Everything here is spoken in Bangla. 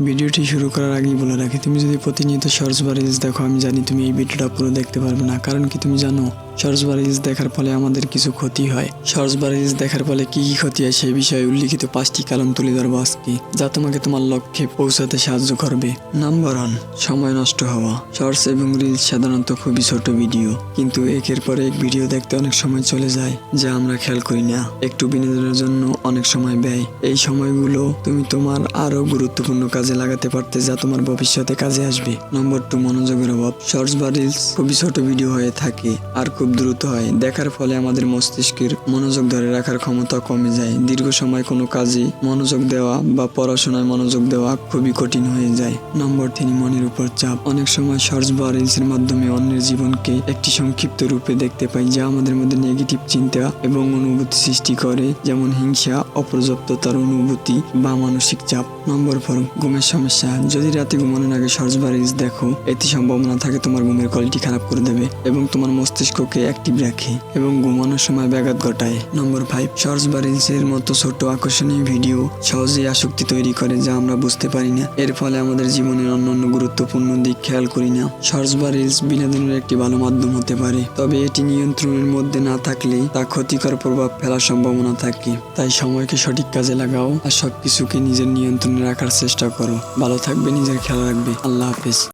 ভিডিওটি শুরু করার আগেই বলে রাখি, তুমি যদি প্রতিনিয়ত শর্টস বা রিলস দেখো, আমি জানি তুমি এই ভিডিওটা পুরো দেখতে পারবে না। কারণ কি তুমি জানো শর্টস বা দেখার ফলে আমাদের কিছু ক্ষতি হয়। শর্টস বা দেখার ফলে কি কি ক্ষতি হয় সেই বিষয়ে উল্লিখিত পাঁচটি কারণ তুলে ধরবো আজকে, যা তোমাকে তোমার লক্ষ্যে পৌঁছাতে সাহায্য করবে। নাম্বার ওয়ান সময় নষ্ট হওয়া। শর্টস এবং রিলস সাধারণত খুবই ছোট ভিডিও কিন্তু একের পর এক ভিডিও দেখতে অনেক সময় চলে যায়, যা আমরা খেয়াল করি না। একটু বিনোদনের জন্য অনেক সময় ব্যয়। এই সময়গুলো তুমি তোমার আরও গুরুত্বপূর্ণ কাজে লাগাতে পারতে, যা তোমার ভবিষ্যতে কাজে আসবে। নম্বর টু মনোযোগের অভাব। শর্টস বা রিলস খুবই ছোট ভিডিও হয়ে থাকে, আর খুব দ্রুত হয়। দেখার ফলে আমাদের মস্তিষ্কের মনোযোগ ধরে রাখার ক্ষমতা কমে যায়। দীর্ঘ সময় কোনো কাজে মনোযোগ দেওয়া বা পড়াশোনায় মনোযোগ দেওয়া খুবই কঠিন হয়ে যায়। নম্বর তিন, মনের উপর চাপ। অনেক সময় শর্টস বা রিলসের মাধ্যমে অন্যের জীবনকে একটি সংক্ষিপ্ত রূপে দেখতে পাই, যা আমাদের মধ্যে নেগেটিভ চিন্তা এবং অনুভূতি সৃষ্টি করে, যেমন হিংসা, অপর্যাপ্ততার অনুভূতি বা মানসিক চাপ। নম্বর ফোর ঘুমের সমস্যা। যদি রাতে ঘুমানোর আগে শর্টস বা রিলস দেখো, এতে সম্ভাবনা থাকে তোমার ঘুমের কোয়ালিটি খারাপ করে দেবে এবং তোমার মস্তিষ্ককে অ্যাক্টিভ রাখে এবং ঘুমানোর সময় ব্যাঘাত ঘটায়। নম্বর ফাইভ শর্টস বা মতো ছোট আকর্ষণীয় ভিডিও সহজেই আসক্তি তৈরি করে যা আমরা বুঝতে পারি না। এর ফলে আমাদের জীবনের অন্যান্য গুরুত্বপূর্ণ দিক খেয়াল করি না। শর্টস বা রিলস বিনোদনের একটি ভালো মাধ্যম হতে পারে, তবে এটি নিয়ন্ত্রণের মধ্যে না থাকলে তা ক্ষতিকর প্রভাব ফেলার সম্ভাবনা থাকে। তাই সময়কে সঠিক কাজে লাগাও আর সবকিছুকে নিজের নিয়ন্ত্রণে রাখার চেষ্টা করো। ভালো থাকবে নিজের খেয়াল রাখবে। আল্লাহ হাফেজ।